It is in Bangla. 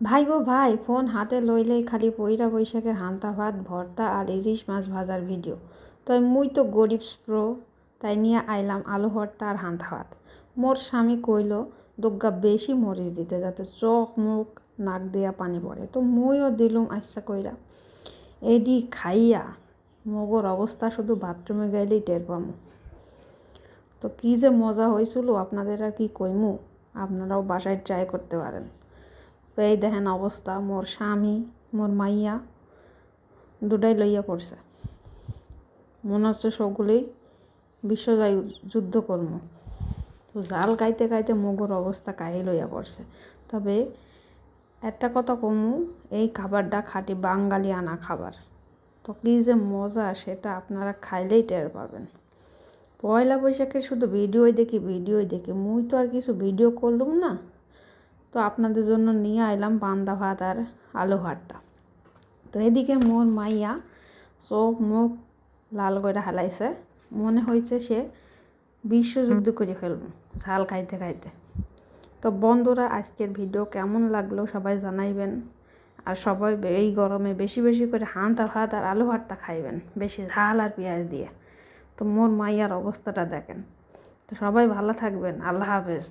ভাই গো ভাই, ফোন হাতে লইলেই খালি পইরা বৈশাখের হান্তা ভাত, ভর্তা আর ইলিশ মাছ ভাজার ভিডিও। তই মুই তো গরিব প্রো তাই নিয়ে আইলাম আলু ভর্তা আর হান্তা ভাত। মোর স্বামী কইল, দোগ্গা বেশি মরিচ দিতে, যাতে চোখ, মুখ, নাক দিয়া পানি পড়ে। তো মুইও দিলুম আচ্ছা কইরা। এডি খাইয়া, মগর অবস্থা শুধু বাথরুমে গেলেই টের পামু। তো কী যে মজা হয়েছিল আপনাদের আর কি কইমু? আপনারাও বাসায় ট্রাই করতে পারেন। তো এই দেখেন অবস্থা, মোর স্বামী, মোর মাইয়া, দুটাই লইয়া পড়ছে। মনে হচ্ছে সবগুলোই বিশ্বজয় যুদ্ধ কর্ম তো জাল গাইতে গাইতে মগর অবস্থা কায়ে লইয়া পড়ছে। তবে একটা কথা কমু, এই খাবারটা খাঁটি বাঙালি আনা খাবার। তো কী যে মজা সেটা আপনারা খাইলেই টের পাবেন। পয়লা বৈশাখে শুধু ভিডিওই দেখি ভিডিওই দেখি। মুই তো আর কিছু ভিডিও করলুম না। তো আপনাদের জন্য নিয়ে আইলাম বান্দা ভাত আর আলু ভর্তা। তো এদিকে মোর মাইয়া চোখ মুখ লাল করে হালাইছে। মনে হয়েছে সে বিশ্বযুদ্ধ করে ফেলব ঝাল খাইতে খাইতে। তো বন্ধুরা আজকের ভিডিও কেমন লাগল সবাই জানাইবেন। আর সবাই এই গরমে বেশি বেশি করে হাঁতা ভাত আর আলু ভর্তা খাইবেন বেশি ঝাল আর পেঁয়াজ দিয়ে। তো মোর মাইয়ার অবস্থাটা দেখেন। তো সবাই ভালো থাকবেন আল্লাহ হাফেজ।